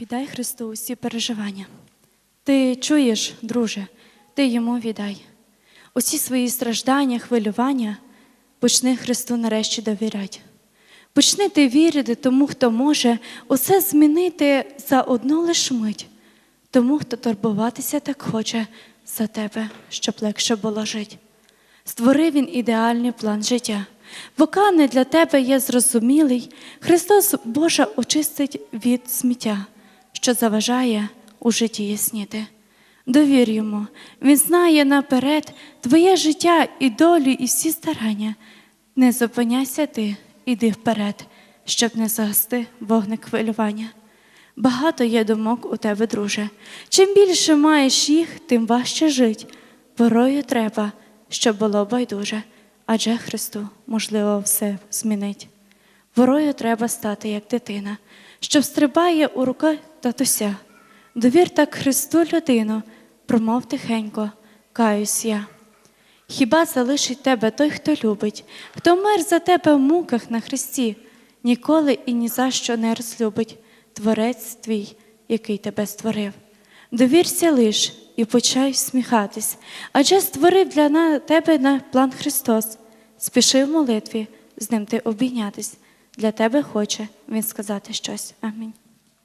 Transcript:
Віддай Христу усі переживання. Ти чуєш, друже, ти йому віддай. Усі свої страждання, хвилювання почни Христу нарешті довіряти. Почни ти вірити тому, хто може усе змінити за одну лиш мить, тому, хто турбуватися так хоче за тебе, щоб легше було жити. Створив він ідеальний план життя. Поки не для тебе є зрозумілий, Христос Боже очистить від сміття, що заважає у житті ясніти. Довір йому, він знає наперед твоє життя і долю, і всі старання. Не зупиняйся ти, іди вперед, щоб не згасти вогник хвилювання. Багато є думок у тебе, друже. Чим більше маєш їх, тим важче жить. Порою треба, щоб було байдуже, адже Христу можливо все змінить. Порою треба стати як дитина, що стрибає у руки татуся. Довір так Христу людину, промов тихенько, каюсь я. Хіба залишить тебе той, хто любить, хто мер за тебе в муках на хресті, ніколи і ні за що не розлюбить Творець твій, який тебе створив. Довірся лиш і почай всміхатись, адже створив для тебе на план Христос. Спіши в молитві, з ним ти обійнятись. Для тебе хоче Він сказати щось. Амінь.